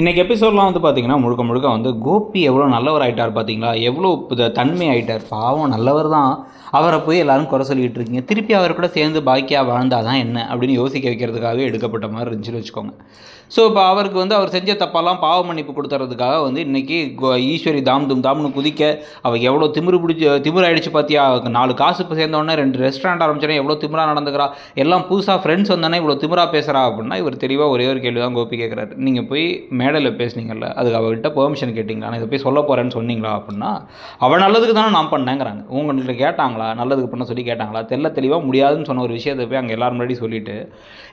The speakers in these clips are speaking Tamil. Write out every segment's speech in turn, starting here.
இன்றைக்கி எபிசோட்லாம் வந்து பார்த்தீங்கன்னா முழுக்க முழுக்க வந்து கோபி எவ்வளோ நல்லவர் ஆகிட்டார் பார்த்தீங்களா எவ்வளோ தன்மை ஆயிட்டார் பாவம் நல்லவர் தான். அவரை போய் எல்லாரும் குறை சொல்லிகிட்டு இருக்கீங்க. திருப்பி அவர் கூட சேர்ந்து பாக்கியாக வாழ்ந்தால் தான் என்ன அப்படின்னு யோசிக்க வைக்கிறதுக்காகவே எடுக்கப்பட்ட மாதிரி இருந்துச்சுன்னு வச்சுக்கோங்க. ஸோ இப்போ அவருக்கு வந்து அவர் செஞ்ச தப்பெல்லாம் பாவ மன்னிப்பு கொடுத்துறதுக்காக வந்து இன்றைக்கி ஈஸ்வரி தாம் தும் தாம்னு குதிக்க அவள் எவ்வளோ திமிரு பிடிச்சி திமிர் ஆயிடுச்சு பார்த்தியா நாலு காசு இப்போ சேர்ந்தோடனே ரெண்டு ரெஸ்டாரண்ட் ஆரம்பிச்சோன்னே எவ்வளோ திமிரா நடந்துக்கிறா? எல்லாம் புதுசாக ஃப்ரெண்ட்ஸ் வந்தோடனே இவ்வளோ திமிராக பேசுகிறா அப்படின்னா இவர் தெளிவாக ஒரே ஒரு கேள்வி தான் கோபி கேட்குறாரு நீங்கள் போய் மேடையில் பேசுனீங்கல்ல அதுக்கு அவர்கிட்ட பெர்மிஷன் கேட்டிங்களா? நான் இதை போய் சொல்ல போகிறேன்னு சொன்னீங்களா அப்படின்னா அவள் நல்லதுக்கு தானே நான் பண்ணேங்கிறாங்க. உங்கள்கிட்ட கேட்டாங்களா? நல்லதுக்கு பண்ண சொல்லி கேட்டாங்களா? தெல்ல தெளிவாக முடியாதுன்னு சொன்ன ஒரு விஷயத்தை போய் அங்கே எல்லாரும் முன்னாடி சொல்லிவிட்டு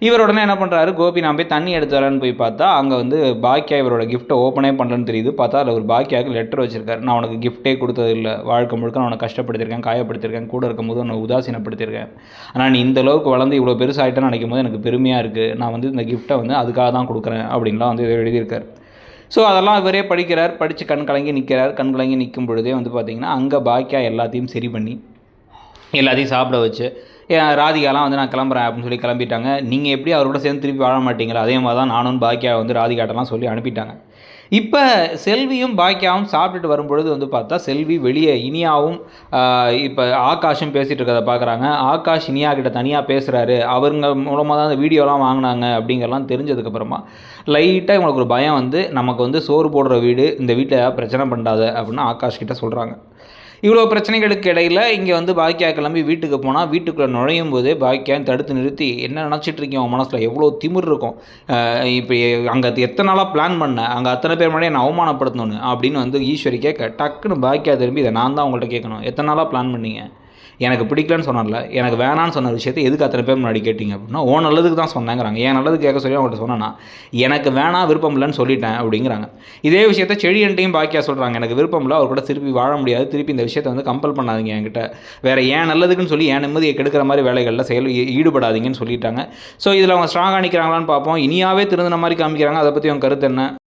இவர் உடனே என்ன பண்ணுறாரு கோபி நான் போய் தண்ணி எடுத்து வரேன்னு போய் பார்த்தா அங்கே வந்து பாக்கியா இவரோட கிஃப்ட்டை ஓப்பனே பண்ணலன்னு தெரியுது. பார்த்தா அதில் ஒரு பாக்கியாவுக்கு லெட்டர் வச்சிருக்காரு. நான் உனக்கு கிஃப்ட்டே கொடுத்தது இல்லை. வாழ்க்கை முழுக்க நான் உனக்கு கஷ்டப்படுத்திருக்கேன் காயப்படுத்திருக்கேன் கூட இருக்கும்போது உன்னை உதாசீனப்படுத்திருக்கேன் ஆனால் நீ இந்த அளவுக்கு வளர்ந்து இவ்வளோ பெருசாகிட்டேன்னு நினைக்கும் போது எனக்கு பெருமையாக இருக்குது நான் வந்து இந்த கிஃப்ட்டை வந்து அதுக்காக தான் கொடுக்குறேன் அப்படின்லாம் வந்து இதை எழுதியிருக்காரு. ஸோ அதெல்லாம் இவரே படிக்கிறார் படித்து கண் கலங்கி நிற்கிறார் கண் கலங்கி நிற்கும் பொழுதே வந்து பார்த்திங்கன்னா அங்கே பாக்கியா எல்லாத்தையும் சரி பண்ணி எல்லாத்தையும் சாப்பிட வச்சு ஏன் ராதிகாலாம் வந்து நான் கிளம்புறேன் அப்படின்னு சொல்லி கிளம்பிட்டாங்க. நீங்கள் எப்படி அவரோட சேர்ந்து திருப்பி வாழ மாட்டீங்களா? அதே மாதிரி தான் நானும் பாக்கியா வந்து ராதிகாட்டெல்லாம் சொல்லி அனுப்பிட்டாங்க. இப்போ செல்வியும் பாக்கியாவும் சாப்பிட்டுட்டு வரும்பொழுது வந்து பார்த்தா செல்வி வெளியே இனியாவும் இப்போ ஆகாஷும் பேசிகிட்டு இருக்கிறத பார்க்குறாங்க ஆகாஷ் இனியா கிட்ட தனியாக பேசுகிறாரு அவருங்க மூலமாக தான் அந்த வீடியோலாம் வாங்கினாங்க அப்படிங்கிறலாம் தெரிஞ்சதுக்கப்புறமா லைட்டாக இவங்களுக்கு ஒரு பயம் வந்து நமக்கு வந்து சோறு போடுற வீடு இந்த வீட்டில் பிரச்சனை பண்ணாத அப்படின்னு ஆகாஷ் கிட்ட சொல்கிறாங்க இவ்வளோ பிரச்சனைகளுக்கு இடையில் இங்கே வந்து பாக்கியா கிளம்பி வீட்டுக்கு போனால் வீட்டுக்குள்ளே நுழையும் போதே பாக்கியா தடுத்து நிறுத்தி என்ன நினச்சிட்டு இருக்கீங்க? உன் மனசில் எவ்வளோ திமிர் இருக்கும்? இப்போ அங்கே எத்தனை நாளாக பிளான் பண்ணேன் அங்கே அத்தனை பேர் முன்னாடி நான் அவமானப்படுத்தணும்னு? அப்படின்னு வந்து ஈஸ்வரி கேட்க டக்குன்னு பாக்கியா திரும்பி இதை நான் தான் உங்கள்கிட்ட கேட்கணும். எத்தனை நாளாக பிளான் பண்ணீங்க? எனக்கு பிடிக்கலன்னு சொன்னார்ல எனக்கு வேணான்னு சொன்ன விஷயத்தை எதுக்கு அத்தனை பேர் முன்னாடி கேட்டிங்க அப்படின்னா ஓ நல்லதுக்கு தான் சொன்னேங்கிறாங்க. ஏன் நல்லது கேட்க சொல்லி அவங்கள்ட்ட சொன்னேன்னா எனக்கு வேணாம் விருப்பம் இல்லைன்னு சொல்லிட்டேன் அப்படிங்கிறாங்க. இதே விஷயத்த செடியன்ட்டையும் பாக்கியா சொல்கிறாங்க எனக்கு விருப்பம் இல்லை அவர் கூட திருப்பி வாழ முடியாது. திருப்பி இந்த விஷயத்தை வந்து கம்பல் பண்ணாதீங்க என்கிட்ட. வேறு ஏன் நல்லதுக்குன்னு சொல்லி ஏன் நிம்மதியை கெடுக்கிற மாதிரி வேலைகளில் செயல் ஈடுபடாதீங்கன்னு சொல்லிட்டாங்க. ஸோ இதில் அவங்க ஸ்ட்ராங்காக நிற்கிறாங்களான்னு பார்ப்போம். இனியாவே திருந்தின மாதிரி காமிக்கிறாங்க. அதை பற்றி அவங்க கருத்து என்ன?